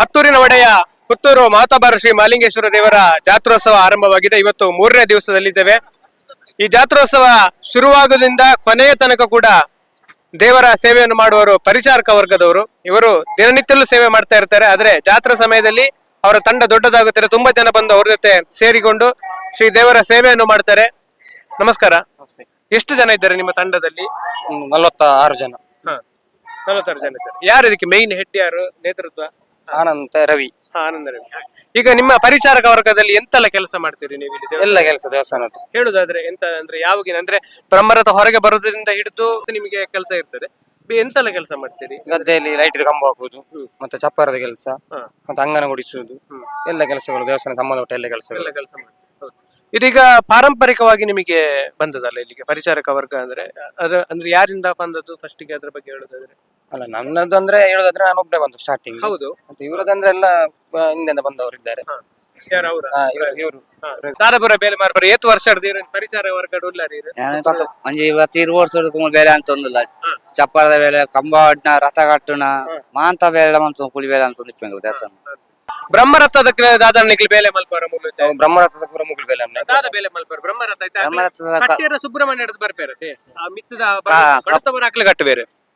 ಹತ್ತೂರಿನ ಒಡೆಯ ಪುತ್ತೂರು ಮಾತಾಬಾರ ಶ್ರೀ ಮಾಲಿಂಗೇಶ್ವರ ದೇವರ ಜಾತ್ರೋತ್ಸವ ಆರಂಭವಾಗಿದೆ. ಇವತ್ತು ಮೂರನೇ ದಿವಸದಲ್ಲಿದ್ದೇವೆ. ಈ ಜಾತ್ರೋತ್ಸವ ಶುರುವಾಗೋದ್ರಿಂದ ಕೊನೆಯ ತನಕ ಕೂಡ ದೇವರ ಸೇವೆಯನ್ನು ಮಾಡುವವರು ಪರಿಚಾರಕ ವರ್ಗದವರು. ಇವರು ದಿನನಿತ್ಯಲ್ಲೂ ಸೇವೆ ಮಾಡ್ತಾ ಇರ್ತಾರೆ. ಆದ್ರೆ ಜಾತ್ರಾ ಸಮಯದಲ್ಲಿ ಅವರ ತಂಡ ದೊಡ್ಡದಾಗುತ್ತಾರೆ. ತುಂಬಾ ಜನ ಬಂದು ಅವ್ರ ಜೊತೆ ಸೇರಿಕೊಂಡು ಶ್ರೀ ದೇವರ ಸೇವೆಯನ್ನು ಮಾಡ್ತಾರೆ. ನಮಸ್ಕಾರ. ಎಷ್ಟು ಜನ ಇದ್ದಾರೆ ನಿಮ್ಮ ತಂಡದಲ್ಲಿ? ನಲವತ್ತ ಆರು ಜನ. ಹಾ ನಲವತ್ತಾರು ಜನ ಇದ್ದಾರೆ. ಯಾರು ಇದಕ್ಕೆ ಮೇಯ್ನ್ ಹೆಡ್ ಯಾರು ನೇತೃತ್ವ? ಆನಂದ ರವಿ. ಹಾ, ಆನಂದ ರವಿ. ಈಗ ನಿಮ್ಮ ಪರಿಚಾರಕ ವರ್ಗದಲ್ಲಿ ಎಂತೆಲ್ಲ ಕೆಲಸ ಮಾಡ್ತೀರಿ ನೀವು ಇಲ್ಲಿ ದೇವಸ್ಥಾನ- ಎಲ್ಲ ಕೆಲಸ ದೇವಸ್ಥಾನ ಹೇಳುದಾದ್ರೆ ಎಂತ ಅಂದ್ರೆ ಯಾವಾಗಿನ ಅಂದ್ರೆ ಬ್ರಹ್ಮರಥ ಹೊರಗೆ ಬರೋದ್ರಿಂದ ಹಿಡಿದು ನಿಮಗೆ ಕೆಲಸ ಇರ್ತದೆ. ಬೆ- ಎಂತೆಲ್ಲ ಕೆಲಸ ಮಾಡ್ತೀರಿ? ಗದ್ದೆಯಲ್ಲಿ ಲೈಟ್ ಕಂಬ ಹಾಕುದು ಮತ್ತೆ ಚಪ್ಪರದ ಕೆಲಸ ಹಾ. ಮತ್ತೆ ಅಂಗನ ಗುಡಿಸುವುದು ಎಲ್ಲ ಕೆಲಸಗಳು ದೇವಸ್ಥಾನ ಸಂಬಂಧಪಟ್ಟ ಎಲ್ಲ ಕೆಲಸ ಎಲ್ಲ ಕೆಲಸ ಮಾಡ್ತೀರಿ. ಹೌದು. ಇದೀಗ ಪಾರಂಪರಿಕವಾಗಿ ನಿಮಗೆ ಬಂದದಲ್ಲ ಇಲ್ಲಿಗೆ ಪರಿಚಾರಕ ವರ್ಗ ಅಂದ್ರೆ ಅದ್ರ ಅಂದ್ರೆ ಯಾರಿಂದ ಬಂದದ್ದು? ಫಸ್ಟಿಗೆ ಅದ್ರ ಬಗ್ಗೆ ಹೇಳುದಾದ್ರೆ. ಅಲ್ಲ ನನ್ನದು ಅಂದ್ರೆ ಹೇಳೋದಾದ್ರೆ ನಾನು ಒಬ್ಬನೇ ಬಂದು ಸ್ಟಾರ್ಟಿಂಗ್ ಹೌದು. ಮತ್ತೆ ಇವರದಂದ್ರೆ ಎಲ್ಲ ಆ, ಹಿಂದೆಂದ ಬಂದವರು ಇದ್ದಾರೆ ಯಾರು ಅವ್ರ? ಹಾ, ಇವರು ಇವರು. ದಾರಪುರ ಬೇಲೆ ಮಾರ್ಬರ ಏತ್ ವರ್ಷ ಪರಿಚಾರ ವರ್ಗ ಉಳ್ಳಾರಿ ಒಂಜಿ ಇವತ್ತು ಇರು ವರ್ಷದ ಕುಮ ಬೇರೆ ಅಂತ ಒಂದಿಲ್ಲ. ಚಪ್ಪರದ ಬೇಲೆ ಕಂಬಾಡ್ನ ರಥ ಕಟ್ಟುನ ಮಾಂತ ಬೇರೆ ಮಂತ ಕುಳಿ ಬೇರೆ ಅಂತ ಒಂದು ದೇವಸ್ಥಾನ. ಬ್ರಹ್ಮರಥದ ದಾದ ನಿಖಿಲ್ ಬೇಲೆ ಮಲ್ಪಾರ ಮೂಲತೆ ಬ್ರಹ್ಮರಥದ ಪುರ ಮುಗಿಲ್ ಬೇಲೆ ಅಮ್ಮನೆ ದಾದ ಬೇಲೆ ಮಲ್ಪರ ಬ್ರಹ್ಮರಥ ಐತೆ ಬ್ರಹ್ಮರಥದ ಕ- ಕಟ್ಟಿಯರ ಸುಬ್ರಹ್ಮಣ್ಯ ಹಿಡಿದು ಆ ಮಿತ್ತದ ಬಡತವರ ಹಾಕ್ಲಿ ಕಟ್ಟು ಬೇರೆ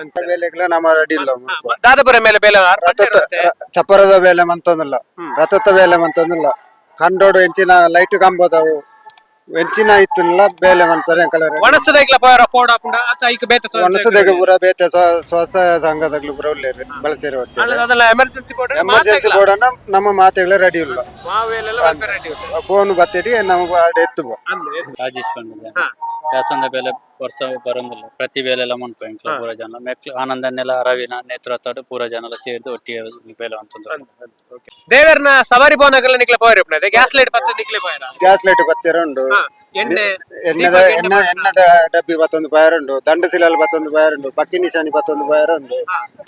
ನಮ್ಮ ದಾದಪುರ ಮೇಲೆ ಬೇಲೆ ರಥದ ಚಪ್ಪರದ ಬೇಲೆ ಮಂತೊಂದಿಲ್ಲ. ರಥದ ಬೇಲೆ ಮಂತೊಂದಿಲ್ಲ. ಕಂಡೋಡು ಎಂಚಿನ ಲೈಟ್ ಕಂಬದವು ಎಂಚಿನ ಇತ್ತಿನಲ್ಲ ಬೇಲೆ ಮಂತಾರೆ ಕಲರ್ ಪೋಡ ಐಕ ಬೇತ ಸೋ- ಒಣಸದಾಗ ಪೂರ ಬೇತೆ ಸ್ವ- ಸ್ವಸ ಸಂಘದಾಗ್ಲು ಪೂರ ಒಳ್ಳೆ ಬಳಸಿರ ಅಲ್ಲ, ಅದೆಲ್ಲ ಎಮರ್ಜೆನ್ಸಿ ಬೋರ್ಡ್ ಎಮರ್ಜೆನ್ಸಿ ಬೋರ್ಡ್ ನಮ್ಮ ಮಾತೆಗಳ ರೆಡಿ ಇಲ್ಲ. ಮಾವೆಲ್ಲ ಫೋನ್ ಬತ್ತಿಡಿ ನಮ್ಗೆ ಆಡ ಎತ್ತು ಬಾ ಅಂದ್ರೆ ರಾಜೇಶ್ ಬಂದಿದೆ. ಬೇಲೆ ವರ್ಷ ಬರೋದಿಲ್ಲ ಪ್ರತಿ ಮನ್ಪ ಇಂಕ್ಲ ಪೂರ ಜನ. ಮೆಕ್ಲು ಆನಂದನ್ನೆಲ್ಲ ರವಿನ ನೇತೃತ್ವ ಪೂರ ಜನ ಎಲ್ಲ ಸೇರಿದು ಒಟ್ಟಿಗೆ ಬೇಲೆ ಅಂತಂದ್ರೆ ದೇವರನ ಸವಾರಿ ಭವನಗಳ ನಿಕ್ಲೆ ಪೋಯರ್ ಉಪ್ನದೆ ಗ್ಯಾಸ್ ಲೈಟ್ ಪತ್ತ ನಿಕ್ಲೆ ಪೋಯರ ಗ್ಯಾಸ್ ಲೈಟ್ ಬತ್ತಿರ ಉಂಡು ಎಣ್ಣೆ. ಎಣ್ಣೆದ ಎಣ್ಣೆ ಎಣ್ಣೆದ ಡಬ್ಬಿ ಬತ್ತೊಂದು ಬಯರ್ ಉಂಡು ದಂಡ ಸಿಲಲ್ ಬತ್ತೊಂದು ಉಂಡು ಪಕ್ಕಿ ನಿಶಾನಿ ಬತ್ತೊಂದು ಬಯರ್ ಉಂಡು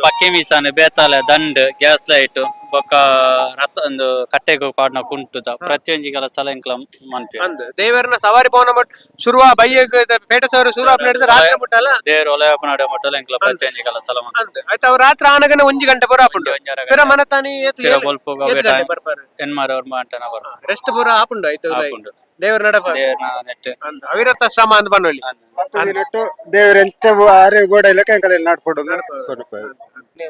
ಪಕ್ಕೆ ಮೀಸಾನೆ ಬೇತಾಲೆ ದಂಡ್ ಗ್ಯಾಸ್ ಲೈಟ್ ಬೊಕ್ಕ ರಥ ಒಂದು ಕಟ್ಟೆಗೆ ಪಾಡ್ನ ಕುಂಟುದ ಪ್ರತಿಯೊಂಜಿಗೆಲ್ಲ ಸಲ ಇಂಕ್ಲ ಮನ್ಪಿ ದೇವರನ್ನ ದೇವರನ ಸವಾರಿ ಭವನ ಮಟ್ ಶುರುವ ಬೈಯ ಪೇಟ ಸವಾರಿ ನಡೆದ ರಾತ್ರಿ ದೇವ್ರ ಪ್ರತಿಯೊಂಜಿಗೆಲ್ಲ ಸಲ ಮನ್ಪಿ ಅಂದ್ ಆಯ್ತು ಅವ್ರ ರಾತ್ರಿ ಆನಗನ ಒಂಜಿ ಗಂಟೆ ಬರ ಆಪುಂಡು. ಪಿರ ಏಳು- ಬೊಲ್ಪುಗ ಏತು ಅವ್ರ ಬರ. ರೆಸ್ಟ್ ಪೂರ ಆಪುಂಡು ಆಯ್ತು. ದೇವರ ನಡಪ. ಅವಿರತ ಶ್ರಮ ಹತ್ತು ದಿನಟ್ಟು ದೇವ್ರ ಎಂಚ ಆರೆ ಗೋಡ ಇಲ್ಲ ಕೆಂಕಲೆಲ್ಲ ನಡ್ಪೊಡು ಕೊಡುಪ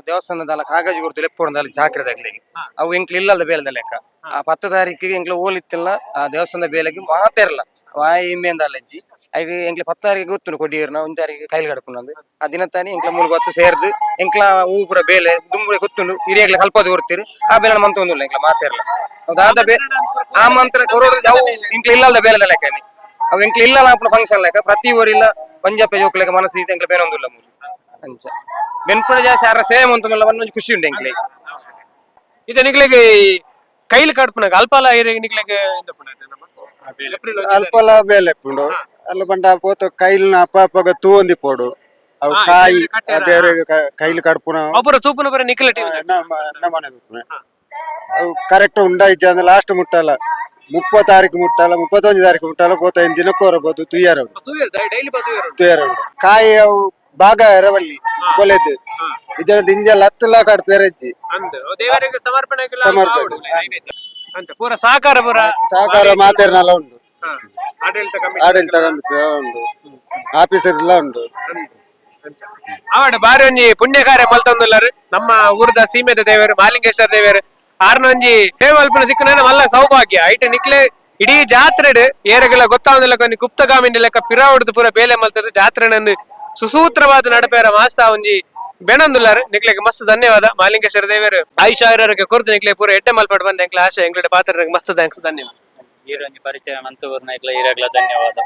ದೇವಸ್ಥಾನದ ಕಾಗಜಿ ಗುರುತು ಲೆಪ್ಪೊಂದಲ್ಲಿ ಜಾಕ್ರದಾಗ್ಲಿಗೆ ಅವು ಎಂಕ್ಲು ಇಲ್ಲದ ಬೇಲದ ಲೆಕ್ಕ. ಆ ಪತ್ತು ತಾರೀಕಿಗೆ ಎಂಕ್ಲು ಓಲಿತ್ತಿಲ್ಲ ಆ ದೇವಸ್ಥಾನದ ಬೇಲೆಗೆ ಮಾತೇರಲ್ಲ ವಾಯಿಮೆಯಿಂದ ಇಮ್ಮೆಂದ ಅಲ್ಲಜ್ಜಿ. ಐಗ ಎಂಕ್ಲೆ ಪತ್ತು ತಾರೀಕಿಗೆ ಗೊತ್ತು ಕೊಡಿಯರ್ನ ಒಂದು ತಾರೀಕಿಗೆ ಕೈಲಿ ಕಡ್ಕೊಂಡ್ ಆ ದಿನ ತಾನಿ ಎಂಕ್ಲ ಮೂಲ ಬತ್ತು ಸೇರ್ದು, ಎಂಕ್ಲ ಹೂ ಬೇಲೆ ದುಂಬುಡೆ ಗೊತ್ತುಂಡು ಹಿರಿಯಗ್ಲ ಕಲ್ಪದ ಹೊರ್ತೀರಿ ಆ ಬೇಲೆ ಮಂತ್ರ ಒಂದಿಲ್ಲ ಎಂಕ್ಲ ಮಾತೇರಲ್ಲ ಅದಾದ ಬೇ ಆ ಮಂತ್ರ ಕೊರೋಡು ಅವು ಎಂಕ್ಲ ಇಲ್ಲದ ಬೇಲದ ಲೆಕ್ಕ ಅವು ಎಂಕ್ಲ ಇಲ್ಲ ಆಪಣ ಫಂಕ್ಷನ್ ಲೆಕ್ಕ, ಪ್ರತಿ ಊರಿಲ್ಲ ಪಂಜಾಬ್ ಜೋಕ್ ಲೆಕ್ಕ ಮನಸ್ಸು ಇದೆ ಎಂಕ್ಲ ಬೇನೊಂದಿಲ್ಲ ಮೂಲ ಅಂಚ. ಬೆನ್ಪುಡ ಜಾಸ್ತಿ ಯಾರ ಸೇಮ್ ಅಂತ ಒಂದು ಖುಷಿ ಉಂಟು ಎಂಕ್ಲೆ ಇದು ನಿಕ್ಲೆಗೆ ಕೈಲಿ ಕಡ್ಪುನಾಗ, ಅಲ್ಪಾಲ ಏರಿಯಾಗ ನಿಕ್ಲೆಗೆ ಇಂದ ಅಲ್ಪಲ ಬೇಲೆ ಪುಂಡು ಅಲ್ಲ ಬಂಡ ಪೋತ ಕೈಲ್ನ ಅಪ್ಪ ಅಪ್ಪಗ ತೂಂದಿ ಪೋಡು. ಅವು ಹಾ, ಕಾಯಿ ಇಲ್ಲಿ ಕಟ್ಟಾರ. ದೇವ್ರಿಗೆ ಕ- ಕೈಲಿ ಕಡ್ಪುನ. ముట్టాల ತೂಪನ ಬರ ನಮ್ಮ ನಮ್ಮನೆ ಅವು ಕರೆಕ್ಟ್ ಉಂಡ ಇಜ್ಜ ಅಂದ್ರೆ ಲಾಸ್ಟ್ ಮುಟ್ಟಲ್ಲ. ಮುಪ್ಪ ತಾರೀಕು ಮುಟ್ಟಲ್ಲ ಮುಪ್ಪತ್ತೊಂದು ತಾರೀಕು ಮುಟ್ಟಲ್ಲ ಪೋತ ಐದು ದಿನಕ್ಕೆ ಹೊರಬೋದು ತುಯ್ಯಾರ ಉಂಟು ಡೈಲಿ ಬದುವರು ತುಯ್ಯಾರ ಕಾಯಿ ಅವು ಭಾಗ ಎರವಲ್ಲಿ ಕೊಲೆದ್ದು. ಇದರ ದಿಂಜಲ್ ಹತ್ತಲ ಕಾಡ್ ಪೇರಜ್ಜಿ ಅಂದ್. ದೇವರಿಗೆ ಸಮರ್ಪಣೆ. ಸಮರ್ಪಣೆ. ಅಂತ. ಪೂರ ಸಹಕಾರ ಪೂರ. ಸಹಕಾರ ಮಾತೇರ್ನೆಲ್ಲ ಉಂಟು. ಹಾ. ಆಡಳಿತ ಕಮಿಟಿ ಆಡಳಿತ ಕಮಿಟಿ ಉಂಟು. ಆಫೀಸರ್ ಎಲ್ಲ ಉಂಟು. ಅವಡೆ ಬಾರಿ ಒಂಜಿ ಪುಣ್ಯ ಕಾರ್ಯ ಮಲ್ತೊಂದುಲ್ಲರು ನಮ್ಮ ಊರದ ಸೀಮೆದ ದೇವರು ಮಾಲಿಂಗೇಶ್ವರ ದೇವರು. ಆರ್ನೊಂಜಿ ದೇವಲ್ಪನ ಸಿಕ್ಕನ ಮಲ್ಲ ಸೌಭಾಗ್ಯ. ಐಟ ನಿಕ್ಲೆ ಇಡೀ ಜಾತ್ರೆಡ್ ಏರಗೆಲ್ಲ ಗೊತ್ತಾವಂದಿಲ್ಲ ಕೊನಿ ಗುಪ್ತಗಾಮಿನ ಲೆಕ್ಕ ಪಿರಾ ಹೊಡೆದು ಪೂರ ಬೇಲೆ ಮಲ್ತದ ಜಾತ್ರೆನನ್ನು ಸುಸೂತ್ರವಾದ ನಡಪೇರ ಮಾಸ್ತಾ ಒಂಜಿ ಬೆನೊಂದುಲ್ಲಾರು ನಿಕ್ಲೆಗೆ ಮಸ್ತ್ ಧನ್ಯವಾದ. ಮಾಲಿಂಗೇಶ್ವರ ದೇವರು ಆಯುಷ ಆಯುರ್ಯಕ್ಕೆ ಕೊರ್ತು ನಿಕ್ಲೆ ಪೂರ ಎಟ್ಟೆ ಮಲ್ಪಡ್ ಬಂದ ಎಂಕ್ಲೆ ಆಶೆ ಎಂಗ್ಲಡೆ ಪಾತ್ರ ಮಸ್ತ್ ಥ್ಯಾಂಕ್ಸ್, ಧನ್ಯವಾದ. ಈರೊಂಜಿ ಪರಿಚಯ ಮಂತೂರ್ನ ಈರಾಗ್ಲ ಧನ್ಯವಾದ.